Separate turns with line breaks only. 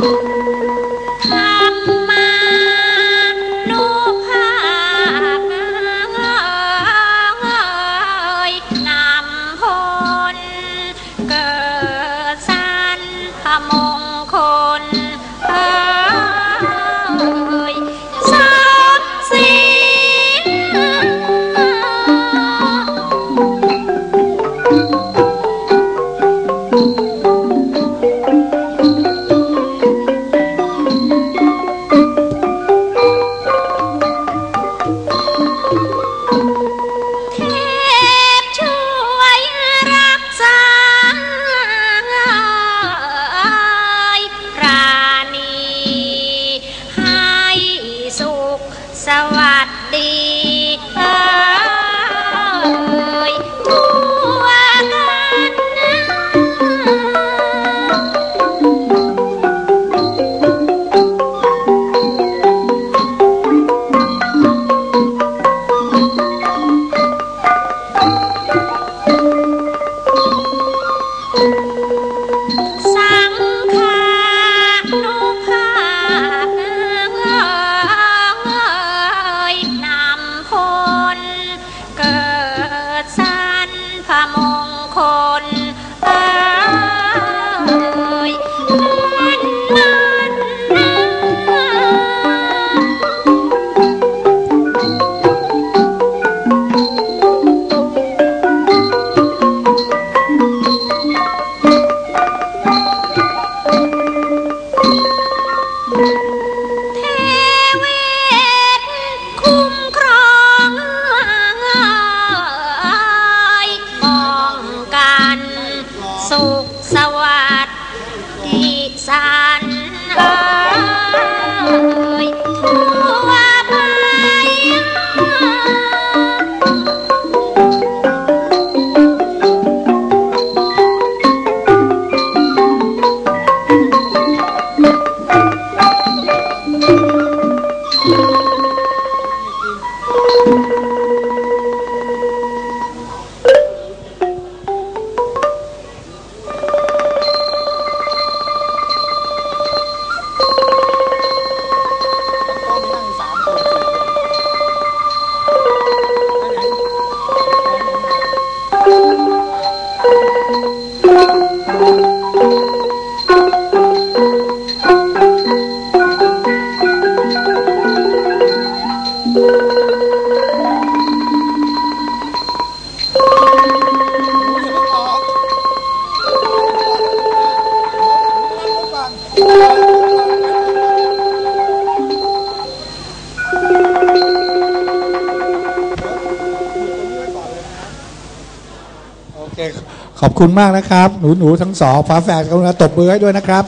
Thank you สวัสดี สวัสดีสา ขอ
บคุณมากนะครับ หนูหนูทั้งสองฝาแฝดกรุณาตบมือให้ด้วยนะครับ